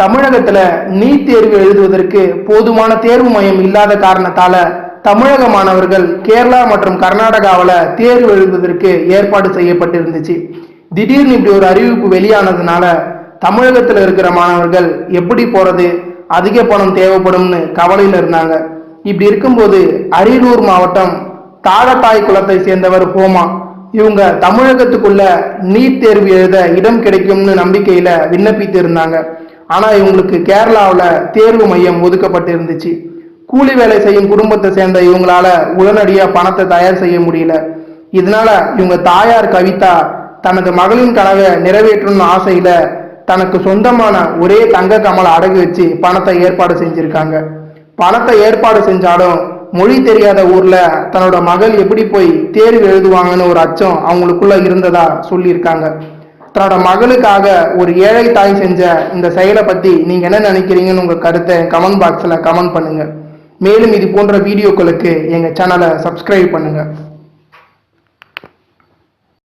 தமிழகத்துல நீட் தேர்வு எழுதுவதற்கு போதுமான தேர்வு மையம் இல்லாத காரணத்தால தமிழக மாணவர்கள் கேரளா மற்றும் கர்நாடகாவில் தேர்வு எழுதுவதற்கு ஏற்பாடு செய்யப்பட்டிருந்துச்சு. திடீர்னு இப்படி ஒரு அறிவிப்பு வெளியானதுனால தமிழகத்தில் இருக்கிற மாணவர்கள் எப்படி போறது அதிக பணம் தேவைப்படும்னு கவலையில் இருந்தாங்க. இப்படி இருக்கும்போது அரியலூர் மாவட்டம் தாழத்தாய் குளத்தை சேர்ந்தவர் ஹோமா இவங்க தமிழகத்துக்குள்ள நீட் தேர்வு எழுத இடம் கிடைக்கும்னு நம்பிக்கையில விண்ணப்பித்து இருந்தாங்க ஆனா இவங்களுக்கு கேரளாவில் தேர்வு மையம் ஒதுக்கப்பட்டு இருந்துச்சு கூலி வேலை செய்யும் குடும்பத்தை சேர்ந்த இவங்களால உடனடியா பணத்தை தயார் செய்ய முடியல. இதனால இவங்க தாயார் கவிதா தனது மகளின் கனவை நிறைவேற்றணும்னு ஆசையில தனக்கு சொந்தமான ஒரே தங்க கமலை அடகு வச்சு பணத்தை ஏற்பாடு செஞ்சிருக்காங்க. பணத்தை ஏற்பாடு செஞ்சாலும் மொழி தெரியாத ஊர்ல தன்னோட மகள் எப்படி போய் தேர்வு எழுதுவாங்கன்னு ஒரு அச்சம் அவங்களுக்குள்ள இருந்ததா சொல்லியிருக்காங்க. தன்னோட மகளுக்காக ஒரு ஏழை தாய் செஞ்ச இந்த செயலை பத்தி நீங்க என்ன நினைக்கிறீங்கன்னு உங்க கருத்தை கமெண்ட் பாக்ஸ்ல கமெண்ட் பண்ணுங்க. மேலும் இது போன்ற வீடியோக்களுக்கு எங்க சேனலை சப்ஸ்கிரைப் பண்ணுங்க.